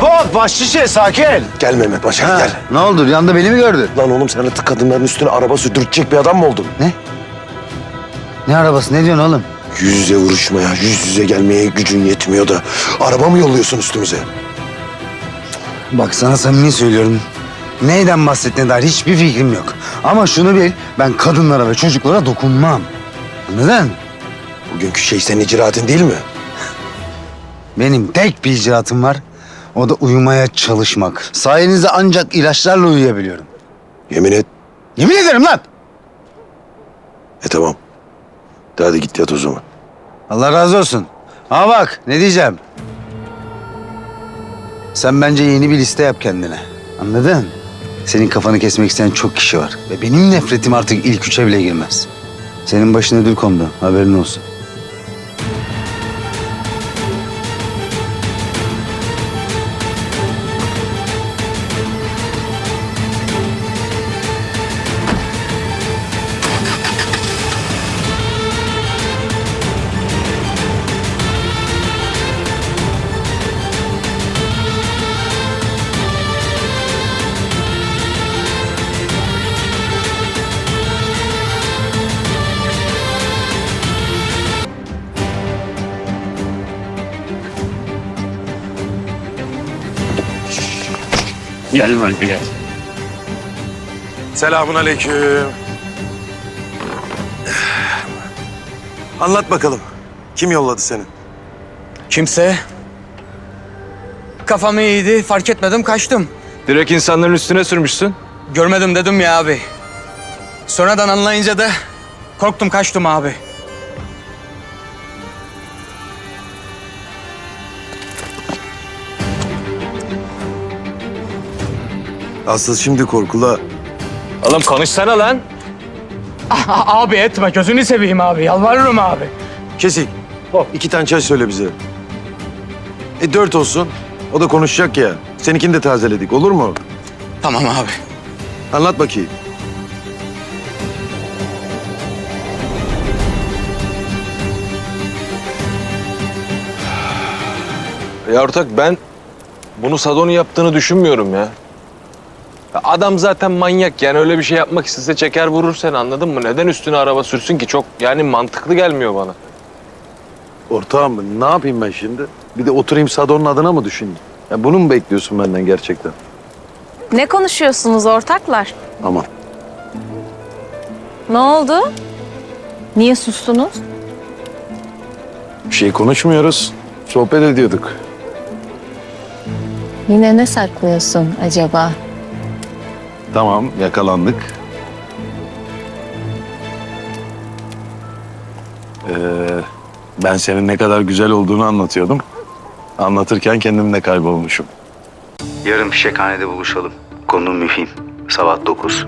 Hop baş şişe sakin. Gel Mehmet Başak gel. Ne oldu rüyanda beni mi gördün? Lan oğlum sen artık kadınların üstüne araba sürdürecek bir adam mı oldun? Ne arabası ne diyorsun oğlum? Yüz yüze vuruşmaya, yüz yüze gelmeye gücün yetmiyor da araba mı yolluyorsun üstümüze? Bak sana samimi söylüyorum. Neyden bahsettiğine dair hiçbir fikrim yok. Ama şunu bil ben kadınlara ve çocuklara dokunmam. Anladın? Bugünkü şey senin icraatın değil mi? Benim tek bir icraatım var. O da uyumaya çalışmak. Sayenizde ancak ilaçlarla uyuyabiliyorum. Yemin et. Yemin ederim lan. E tamam. De Hadi git yat o zaman. Allah razı olsun. Ha bak ne diyeceğim. Sen bence yeni bir liste yap kendine. Anladın? Senin kafanı kesmek isteyen çok kişi var. Ve benim nefretim artık ilk üçe bile girmez. Senin başına ödül kondu. Haberin olsun. Gel lan gel. Selamun aleyküm. Anlat bakalım. Kim yolladı seni? Kimse. Kafam iyiydi, fark etmedim, kaçtım. Direkt insanların üstüne sürmüşsün. Görmedim dedim ya abi. Sonradan anlayınca da korktum, kaçtım abi. Asıl şimdi korkula. Oğlum konuşsana lan. A- abi etme, gözünü seveyim abi, yalvarırım abi. Kesik. İki tane çay söyle bize. E dört olsun. O da konuşacak ya. Seninkini de tazeledik olur mu? Tamam abi. Anlat bakayım. Ya ortak ben bunu Sadon'un yaptığını düşünmüyorum ya. Adam zaten manyak yani öyle bir şey yapmak istese çeker vurur seni anladın mı? Neden üstüne araba sürsün ki? Çok yani mantıklı gelmiyor bana. Ortağım ne yapayım ben şimdi? Bir de oturayım Sadon'un adına mı düşüneyim? Ya bunu mu bekliyorsun benden gerçekten? Ne konuşuyorsunuz ortaklar? Aman. Ne oldu? Niye sustunuz? Bir şey konuşmuyoruz. Sohbet ediyorduk. Yine ne saklıyorsun acaba? Tamam yakalandık. Ee, ben senin ne kadar güzel olduğunu anlatıyordum. Anlatırken kendimle kaybolmuşum. Yarın fişekhanede buluşalım. Konu mühim. Sabah 9.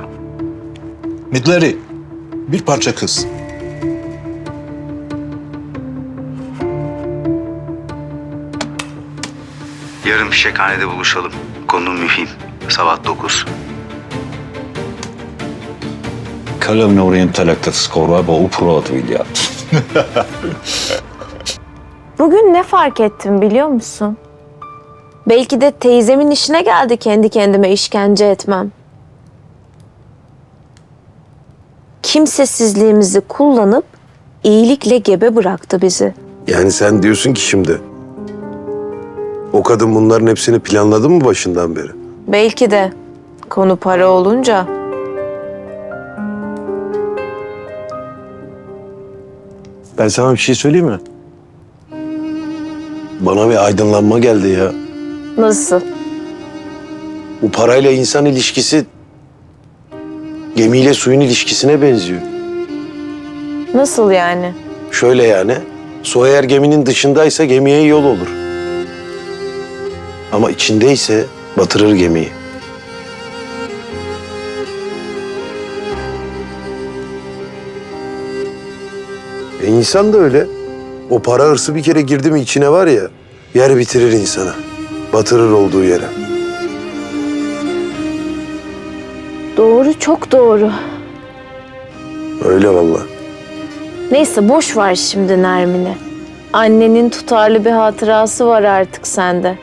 Midleri. Bir parça kız. Yarın fişekhanede buluşalım. Konu mühim. Sabah 9. Kalevne orientalaktat skorva bu uprot vilja. Bugün ne fark ettim biliyor musun? Belki de teyzemin işine geldi kendi kendime işkence etmem. Kimsesizliğimizi kullanıp iyilikle gebe bıraktı bizi. Yani sen diyorsun ki şimdi... O kadın bunların hepsini planladı mı başından beri? Belki de konu para olunca Ben sana bir şey söyleyeyim mi? Bana bir aydınlanma geldi ya. nasıl? Bu parayla insan ilişkisi... Gemiyle suyun ilişkisine benziyor. Nasıl yani? Şöyle yani, su eğer geminin dışındaysa gemiye yol olur. Ama içindeyse batırır gemiyi. İnsan da öyle. O para hırsı bir kere girdi mi içine var ya, yer bitirir insana. Batırır olduğu yere. Doğru, çok doğru. Öyle vallahi. Neyse boş ver şimdi Nermin'i. Annenin tutarlı bir hatırası var artık sende.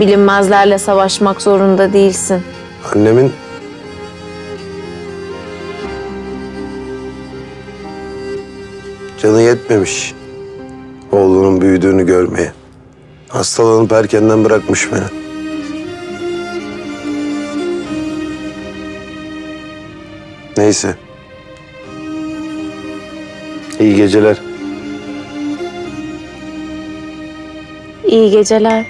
Bilinmezlerle savaşmak zorunda değilsin. Annemin canı yetmemiş oğlunun büyüdüğünü görmeye. Hastalanıp erkenden bırakmış beni. Neyse. İyi geceler. İyi geceler.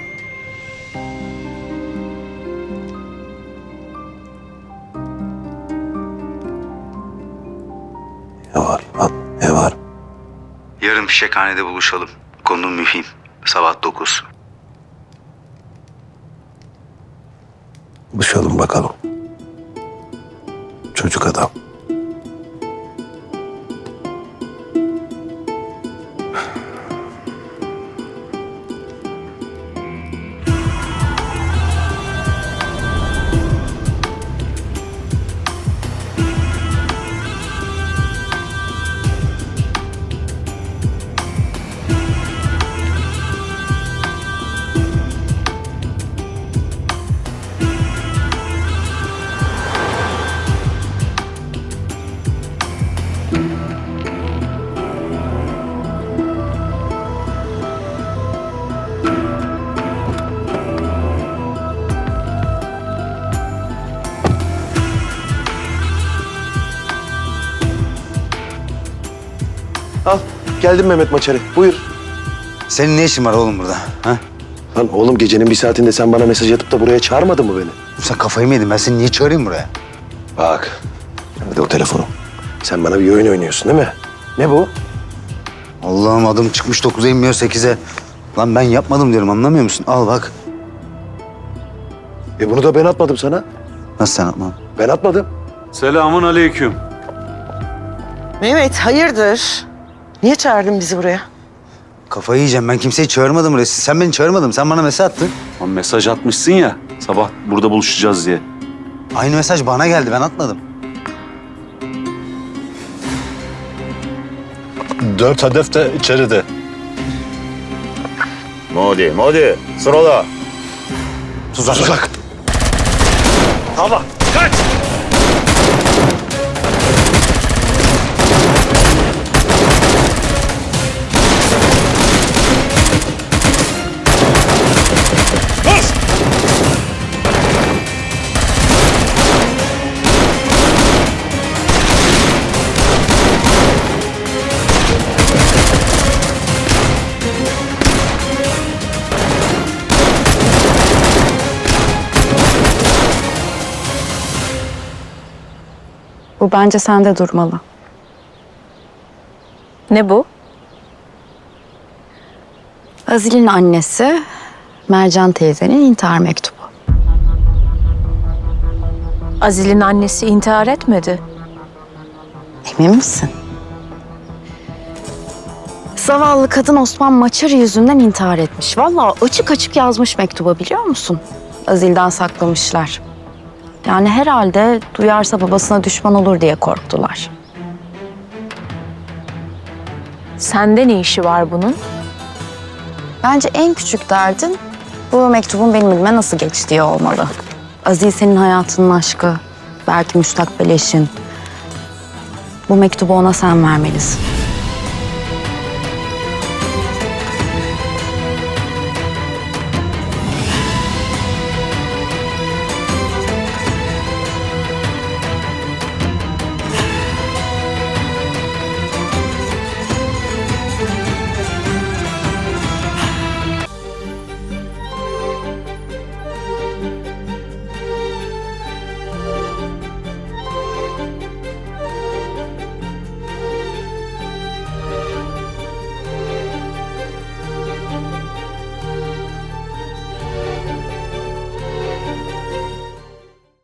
Ne var? Yarın fişekhanede buluşalım. Konu mühim. Sabah 9. Buluşalım bakalım. Çocuk adam. Al. Geldim Mehmet Maçarı. Buyur. Senin ne işin var oğlum burada? Ha? Lan oğlum gecenin bir saatinde sen bana mesaj atıp da buraya çağırmadın mı beni? Sen kafayı mı yedin? Ben seni niye çağırayım buraya? Bak. Nerede o telefonu? Sen bana bir oyun oynuyorsun değil mi? Ne bu? Allah'ım adım çıkmış 9'a inmiyor 8'e. Lan ben yapmadım diyorum anlamıyor musun? Al bak. E bunu da ben atmadım sana. Nasıl sen atmadın? Ben atmadım. Selamun aleyküm. Mehmet hayırdır? Niye çağırdın bizi buraya? Kafayı yiyeceğim. Ben kimseyi çağırmadım buraya. Sen beni çağırmadın. Sen bana mesaj attın. Lan mesaj atmışsın ya sabah burada buluşacağız diye. Aynı mesaj bana geldi. Ben atmadım. Dört hedef de içeride. Modi, Modi, sırala. Tuzak. Tuzak. Hava, kaç! Bu bence sende durmalı. Ne bu? Azil'in annesi Mercan teyzenin intihar mektubu. Azil'in annesi intihar etmedi. Emin misin? Zavallı kadın Osman Maçarı yüzünden intihar etmiş. Vallahi açık açık yazmış mektuba biliyor musun? Azil'den saklamışlar. Yani herhalde duyarsa babasına düşman olur diye korktular. Sende ne işi var bunun? Bence en küçük derdin bu mektubun benim elime nasıl geçtiği olmalı. Aziz senin hayatının aşkı, belki müstakbel eşin. Bu mektubu ona sen vermelisin.